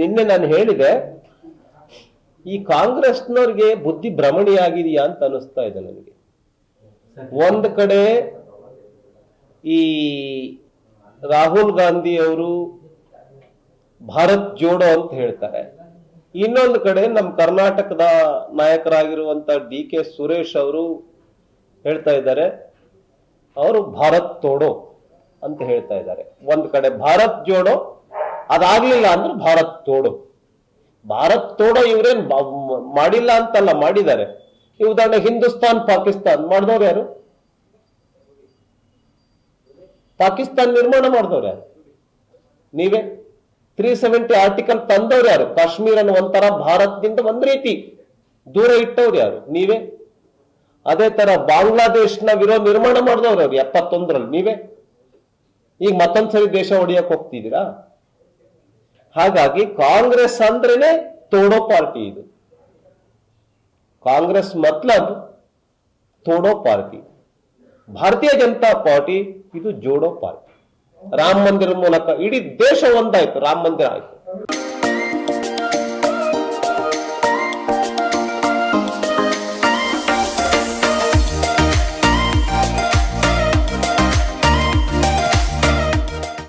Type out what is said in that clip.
ನಿನ್ನೆ ನಾನು ಹೇಳಿದೆ, ಈ ಕಾಂಗ್ರೆಸ್ನವ್ರಿಗೆ ಬುದ್ಧಿ ಭ್ರಮಣಿಯಾಗಿದೆಯಾ ಅಂತ ಅನಿಸ್ತಾ ಇದೆ ನನಗೆ. ಒಂದ್ ಕಡೆ ಈ ರಾಹುಲ್ ಗಾಂಧಿ ಅವರು ಭಾರತ್ ಜೋಡೋ ಅಂತ ಹೇಳ್ತಾರೆ. ಇನ್ನೊಂದು ಕಡೆ ನಮ್ಮ ಕರ್ನಾಟಕದ ನಾಯಕರಾಗಿರುವಂತ ಡಿ ಕೆ ಸುರೇಶ್ ಅವರು ಹೇಳ್ತಾ ಇದ್ದಾರೆ, ಅವರು ಭಾರತ್ ತೋಡೋ ಅಂತ ಹೇಳ್ತಾ ಇದ್ದಾರೆ. ಒಂದ್ ಕಡೆ ಭಾರತ್ ಜೋಡೋ ಅದಾಗ್ಲಿಲ್ಲ ಅಂದ್ರೆ ಭಾರತ್ ತೋಡು. ಭಾರತ್ ತೋಡೋ ಇವ್ರೇನ್ ಮಾಡಿಲ್ಲ ಅಂತಲ್ಲ, ಮಾಡಿದ್ದಾರೆ. ಉದಾಹರಣೆ ಹಿಂದೂಸ್ತಾನ್, ಪಾಕಿಸ್ತಾನ್ ಮಾಡಿದವ್ರು ಯಾರು? ಪಾಕಿಸ್ತಾನ್ ನಿರ್ಮಾಣ ಮಾಡಿದವ್ರು ಯಾರು? ನೀವೇ. ತ್ರೀ ಸೆವೆಂಟಿ ಆರ್ಟಿಕಲ್ ತಂದವ್ರು ಯಾರು? ಕಾಶ್ಮೀರನ ಒಂಥರ ಭಾರತದಿಂದ ಒಂದ್ ರೀತಿ ದೂರ ಇಟ್ಟವ್ರು ಯಾರು? ನೀವೇ. ಅದೇ ತರ ಬಾಂಗ್ಲಾದೇಶ್ನ ವಿರೋಧ ನಿರ್ಮಾಣ ಮಾಡಿದವ್ರು ಯಾರು? ಎಪ್ಪತ್ತೊಂದರಲ್ಲಿ. ನೀವೇ. ಈಗ ಮತ್ತೊಂದ್ಸರಿ ದೇಶ ಹೊಡಿಯಕ್ ಹೋಗ್ತಿದ್ದೀರಾ? ಹಾಗಾಗಿ ಕಾಂಗ್ರೆಸ್ ಅಂದ್ರೇನೆ ತೋಡೋ ಪಾರ್ಟಿ ಇದು. ಕಾಂಗ್ರೆಸ್ ಮತ್ಲಬ್ ತೋಡೋ ಪಾರ್ಟಿ. ಭಾರತೀಯ ಜನತಾ ಪಾರ್ಟಿ, ಇದು ಜೋಡೋ ಪಾರ್ಟಿ. ರಾಮ ಮಂದಿರ ಮೂಲಕ ಇಡೀ ದೇಶ ಒಂದಾಯ್ತು, ರಾಮ ಮಂದಿರ ಆಯ್ತು.